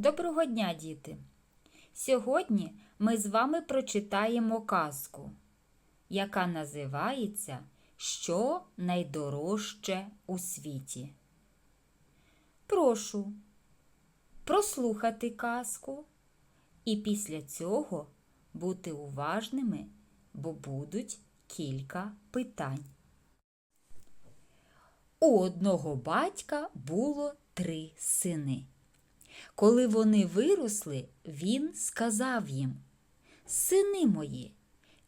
Доброго дня, діти! Сьогодні ми з вами прочитаємо казку, яка називається Що найдорожче у світі. Прошу прослухати казку і після цього бути уважними, бо будуть кілька питань. У одного батька було три сини. Коли вони виросли, він сказав їм: Сини мої,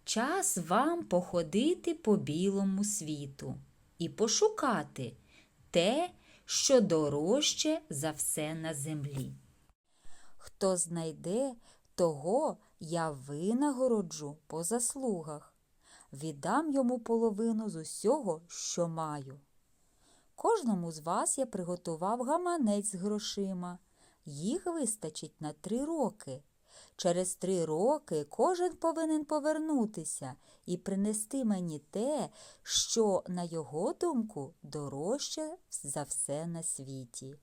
час вам походити по білому світу і пошукати те, що дорожче за все на землі. Хто знайде, того я винагороджу по заслугах, віддам йому половину з усього, що маю. Кожному з вас я приготував гаманець з грошима. Їх вистачить на три роки. Через три роки кожен повинен повернутися і принести мені те, що, на його думку, дорожче за все на світі.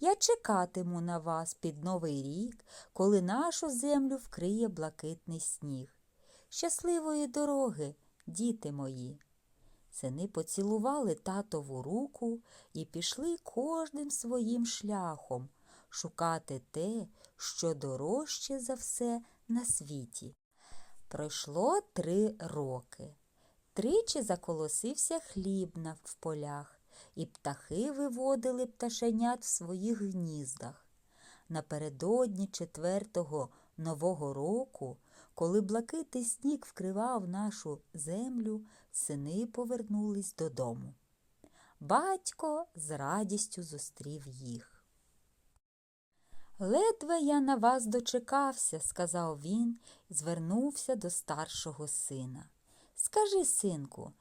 Я чекатиму на вас під Новий рік, коли нашу землю вкриє блакитний сніг. Щасливої дороги, діти мої! Сини поцілували татову руку і пішли кожним своїм шляхом шукати те, що дорожче за все на світі. Пройшло три роки. Тричі заколосився хліб в полях, і птахи виводили пташенят в своїх гніздах. Напередодні четвертого нового року, коли блакитний сніг вкривав нашу землю, сини повернулись додому. Батько з радістю зустрів їх. Ледве я на вас дочекався, сказав він звернувся до старшого сина. Скажи, синку,